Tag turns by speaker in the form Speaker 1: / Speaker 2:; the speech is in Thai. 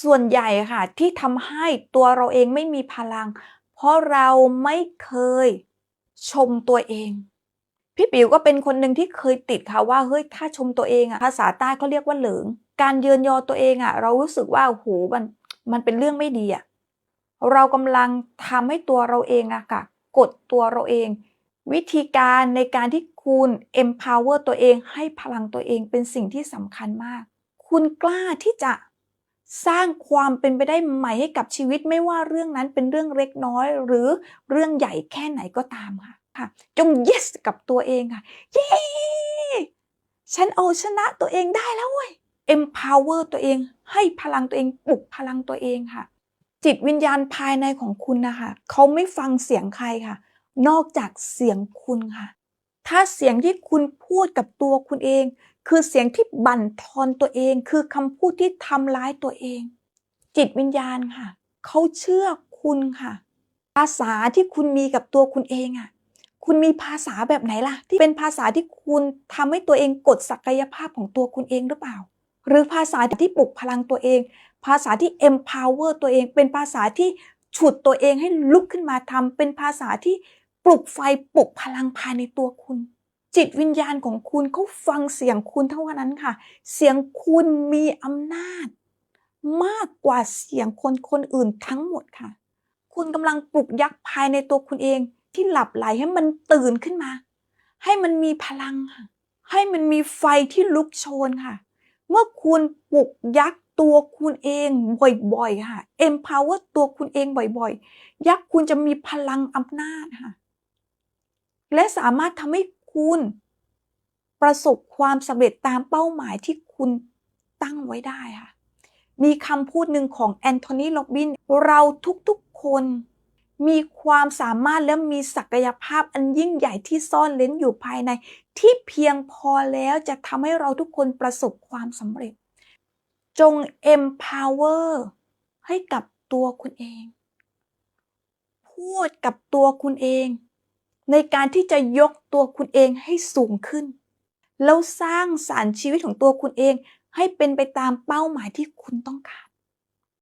Speaker 1: ส่วนใหญ่ค่ะที่ทำให้ตัวเราเองไม่มีพลัง เพราะเราไม่เคยชมตัวเอง พี่ปิ๋วก็เป็นคนหนึ่งที่เคยติดค่ะว่าเฮ้ยถ้าชมตัวเองอะภาษาใต้เขาเรียกว่าเหลิง การเยินยอตัวเองอะเรารู้สึกว่าโอ้โหมันมันเป็นเรื่องไม่ดีอะเรากำลังทำให้ตัวเราเองอะค่ะกดตัวเราเอง วิธีการในการที่คุณ empower ตัวเองให้พลังตัวเองเป็นสิ่งที่สำคัญมาก คุณกล้าที่จะ สร้างความเป็นไปได้ใหม่ให้กับชีวิตไม่ว่าเรื่องนั้นเป็นเรื่องเล็กน้อย หรือเรื่องใหญ่แค่ไหนก็ตามค่ะค่ะจง yes กับตัวเองค่ะ เย้ ฉันเอาชนะตัวเองได้แล้วเว้ย empower ตัวเอง ให้พลังตัวเองปลุกพลังตัวเองค่ะ จิตวิญญาณภายในของคุณนะคะ เขาไม่ฟังเสียงใครค่ะ นอกจากเสียงคุณค่ะ ถ้าเสียงที่คุณพูดกับตัวคุณเอง คือเสียงที่บั่นทอนตัวเอง คือคำพูดที่ทำร้ายตัวเอง จิตวิญญาณค่ะเขาเชื่อคุณค่ะ ภาษาที่คุณมีกับตัวคุณเองอะคุณมีภาษาแบบไหนล่ะ ที่เป็นภาษาที่คุณทำให้ตัวเองกดศักยภาพของตัวคุณเองหรือเปล่า หรือภาษาที่ปลุกพลังตัวเอง ภาษาที่ empower ตัวเอง เป็นภาษาที่ฉุดตัวเองให้ลุกขึ้นมาทำเป็นภาษาที่ ปลุกไฟปลุกพลังภายในตัวคุณ จิตวิญญาณของคุณเขาฟังเสียงคุณเท่านั้นค่ะ เสียงคุณมีอำนาจ มากกว่าเสียงคนคนอื่นทั้งหมดค่ะ คุณกำลังปลุกยักษ์ภายในตัวคุณเองที่หลับไหลให้มันตื่นขึ้นมา ให้มันมีพลังค่ะให้มันมีไฟที่ลุกโชนค่ะ เมื่อคุณปลุกยักษ์ตัวคุณเองบ่อยๆค่ะ empower ตัวคุณเองบ่อยๆ ยักษ์คุณจะมีพลังอำนาจค่ะ และสามารถทำให้คุณประสบความสำเร็จตามเป้าหมายที่คุณตั้งไว้ได้ค่ะ มีคำพูดหนึ่งของแอนโทนีโรบิน เราทุกๆคนมีความสามารถและมีศักยภาพอันยิ่งใหญ่ที่ซ่อนเล้นอยู่ภายใน ที่เพียงพอแล้วจะทำให้เราทุกคนประสบความสำเร็จ จง empower ให้กับตัวคุณเอง พูดกับตัวคุณเอง ในการที่จะยกตัวคุณเองให้สูงขึ้น แล้วสร้างสารรค์ชีวิตของตัวคุณเองให้เป็นไปตามเป้าหมายที่คุณต้องการ